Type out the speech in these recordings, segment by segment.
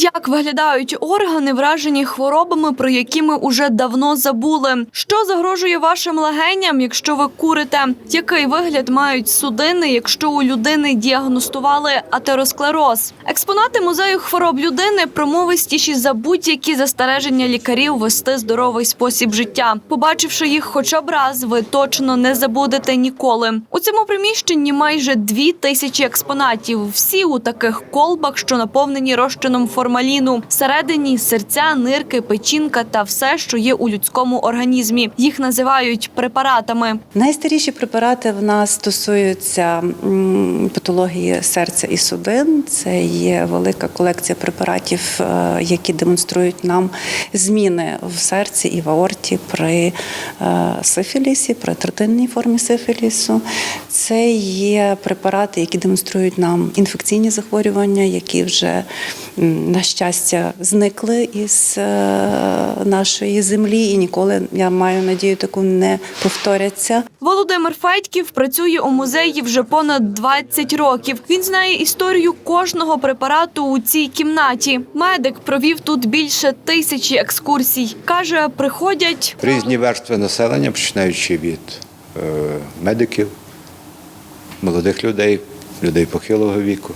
Як виглядають органи, вражені хворобами, про які ми уже давно забули? Що загрожує вашим легеням, якщо ви курите? Який вигляд мають судини, якщо у людини діагностували атеросклероз? Експонати музею хвороб людини промовистіші за будь-які застереження лікарів вести здоровий спосіб життя. Побачивши їх хоча б раз, ви точно не забудете ніколи. У цьому приміщенні майже дві тисячі експонатів. Всі у таких колбах, що наповнені розчином формаліну. Всередині серця, нирки, печінка та все, що є у людському організмі. Їх називають препаратами. Найстаріші препарати в нас стосуються патології серця і судин. Це є велика колекція препаратів, е, які демонструють нам зміни в серці і в аорті при е, сифілісі, при третинній формі сифілісу. Це є препарати, які демонструють нам інфекційні захворювання, які вже на щастя зникли із е, нашої землі, і ніколи я маю надію, таку не повторяться. Володимир Федьків працює у музеї вже понад 20 років. Він знає історію кожного препарату у цій кімнаті. Медик провів тут більше тисячі екскурсій. каже, приходять Різні верстви населення, починаючи від е, медиків, молодих людей, людей похилого віку,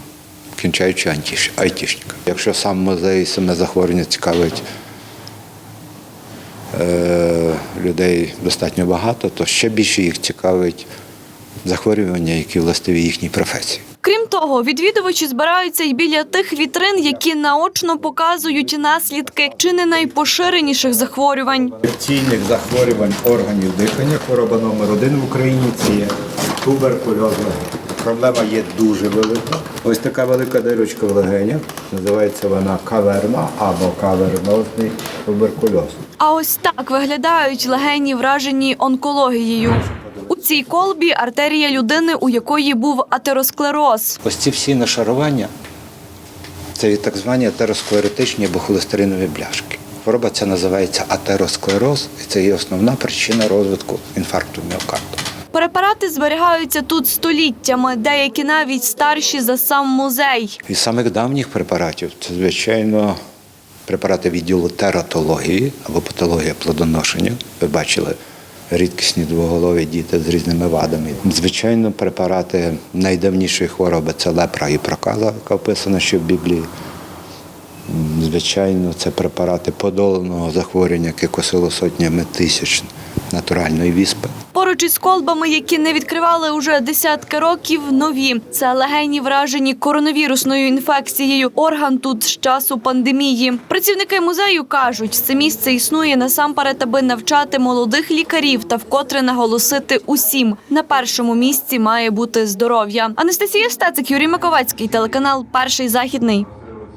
кінчаючи антіш- айтішниками. Якщо сам музей саме захворювання цікавить е, людей достатньо багато, то ще більше їх цікавить захворювання, які властиві їхній професії. Крім того, відвідувачі збираються й біля тих вітрин, які наочно показують наслідки чи не найпоширеніших захворювань. Інфекційних захворювань органів дихання, хвороба номер один в Україні це є туберкульоз легень. Проблема є дуже велика. Ось така велика дирочка в легенях. Називається вона каверна або кавернозний туберкульоз. А ось так виглядають легені, вражені онкологією. У цій колбі артерія людини, у якої був атеросклероз. Ось ці всі нашарування це так звані атеросклеротичні або холестеринові бляшки. Хвороба ця називається атеросклероз, і це є основна причина розвитку інфаркту міокарду. Препарати зберігаються тут століттями, деякі навіть старші за сам музей. Із самих давніх препаратів це, звичайно, препарати відділу тератології або патологія плодоношення. Ви бачили рідкісні двоголові діти з різними вадами. Звичайно, препарати найдавнішої хвороби це лепра і проказа, яка описана ще в Біблії. Звичайно, це препарати подоланого захворювання, яке косило сотнями тисяч натуральної віспи. Поруч із колбами, які не відкривали уже десятки років, нові. Це легені вражені коронавірусною інфекцією. Орган тут з часу пандемії. Працівники музею кажуть, це місце існує насамперед, аби навчати молодих лікарів та вкотре наголосити усім. На першому місці має бути здоров'я. Анастасія Стецик, Юрій Маковецький, телеканал Перший західний.